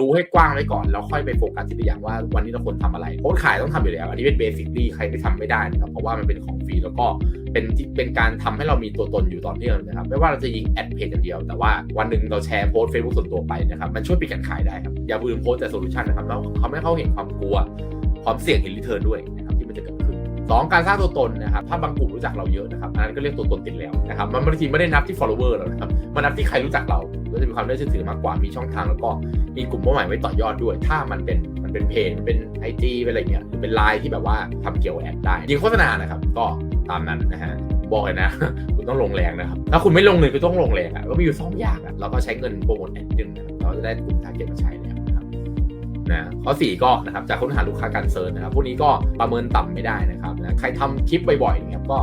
รู้ให้กว้างไว้ก่อนแล้วค่อยไปโฟกัสทีละอย่างว่าวันนี้เราควรทำอะไรโพสขายต้องทำอยู่แล้ว อันนี้เป็นเบสิคที่ใครไม่ทำไม่ได้นะครับเพราะว่ามันเป็นของฟรีแล้วก็เป็นเป็นการทำให้เรามีตัวตนอยู่ต่อเนื่องนะครับ ไม่ว่าเราจะยิงแอดเพจอย่างเดียว แต่ว่าวันหนึ่งเราแชร์โพสเฟซบุ๊กส่วนตัวไปนะครับ มันช่วยปิดการขายได้ครับอย่าลืมโพสแต่โซลูชันนะครับแล้วเขาไม่ให้เขาเห็นความกลัวความเสี่ยงเห็นรีเทิร์นด้วยนะครับที่มันจะเกิดขึ้นสองการสร้างตัวตนนะครับถ้าบางกลุ่มรู้จักเราเยอะนะครับอันนั้นก็เรียกตัวตนติดแล้วนะครับมันบางทีไม่ได้นับที่ follower เรานะครับมันนับที่ใครรู้จักเรา ก็จะมีความน่าเชื่อถือมากกว่ามีช่องทางแล้วก็มีกลุ่มเป้าหมายไว้ต่อยอดด้วย ถ้ามันเป็นมันเป็นเพจเป็นไอจีเป็นอะไรเงี้ยหรือเป็นไลน์ที่แบบว่าทำเกี่ยวแอดได้ยิงโฆษณานะครับก็ตามนั้นนะฮะบอกเลยนะ คุณต้องลงแรงนะครับ ถ้าคุณไม่ลงเลยคุณต้องลงแรงอะก็มีอยู่สองอย่างอะเราก็ใช้เงินโปรโมทแอดนึงนเราจะได้กลุ่มทาร์เก็ตมาใช้แล้วนะครับนะข้อ4ก็นะครับจากค้นหาลูกค้าการเซิร์ชนะครับพวกนี้ก็ประเมินต่ำไม่ได้นะครับนะใครทำคลิปบ่อยๆนะครับก็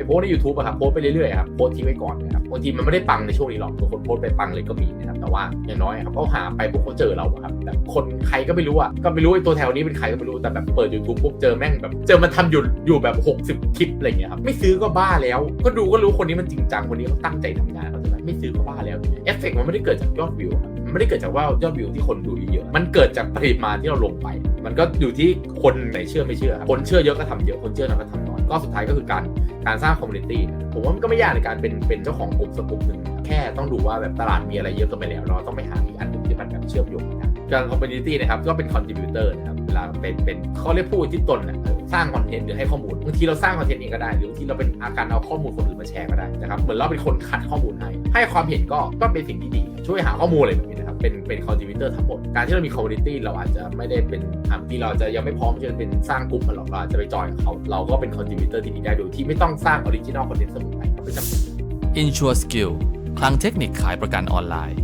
ไปโพสใน YouTube อะครับโพสไปเรื่อยๆครับโพสทิ้งไว้ก่อนนะครับบางทีมันไม่ได้ปังในช่วงนี้หรอกบางคนโพสไปปังเลยก็มีนะครับแต่ว่าอย่างน้อยครับเขาหาไปพวกเขาเจอเราครับแบบคนใครก็ไม่รู้อะก็ไม่รู้ไอ้ตัวแถวนี้เป็นใครก็ไม่รู้แต่แบบเปิด YouTube ปุ๊บเจอแม่งแบบ เจอมันทำอยู่อยู่แบบ 60 คลิปอะไรเงี้ยครับไม่ซื้อก็บ้าแล้ว ก็ดูก็รู้คนนี้มันจริงจังคนนี้เขาตั้งใจทำงานเขาใช่ไมไม่ซื้อก็บ้าแล้วเอฟเฟกต์มันไม่ได้เกิดจากยอดวิวครับมันไม่ได้เกิดจากว่ายอดวิวที่คนดูเยอะมันเกิดจากปริมาณที่เราลงไป มันก็อยู่ที่คนไหนเชื่อไม่เชื่อ คนเชื่อเยอะก็ทำเยอะคนเชื่อน้อยก็ทำน้อย ก็สุดท้ายก็คือการการสร้างคอมมูนิตี้ผมว่ามันก็ไม่ยากในการเป็นเป็นเจ้าของกลุ่มสักกลุ่มหนึ่งแค่ต้องดูว่าแบบตลาดมีอะไรเยอะเกันไปแล้ว เราต้องไปหาอีกอันหนึ่งที่มันแบบเชื่อมโยงกัน การคอมมูนิตี้นะครับก็เป็นคอนทริบิวเตอร์นะครับเวลาเป็นเป็นเขาเรียกผู้ที่ตนนะสร้างคอนเทนต์หรือให้ข้อมูลบางทีเราสร้างคอนเทนต์เองก็ได้ หรือบางทีเราเป็นอาการเอาข้อมูลคนอื่นมาแชร์ก็ได้นะครับเหมือนเราเป็นคนคัดข้อมูลให้ให้ความเห็นก็ก็เป็นสิ่งที่ดี ช่วยหาข้อมูลอะไรแบบนี้นะครับเป็นเป็นคอนทริบิวเตอร์ทั้งหมดการที่เรามีคอมมูนิตี้เราอาจจะไม่ได้เป็นอ่าที่เราจะยังไม่พร้อมที่จะเป็นสร้างกลุ่มมันหรอกเราจะไปจอยเขาเราก็เป็นคอนทริบิวเตอร์ที่ดีได้โดยที่ไม่ต้องสร้างออริจินอลคอนเทนต์เสมอไปไม่จำเป็น Insure Skill คลังเทคนิคขายประกันออนไลน์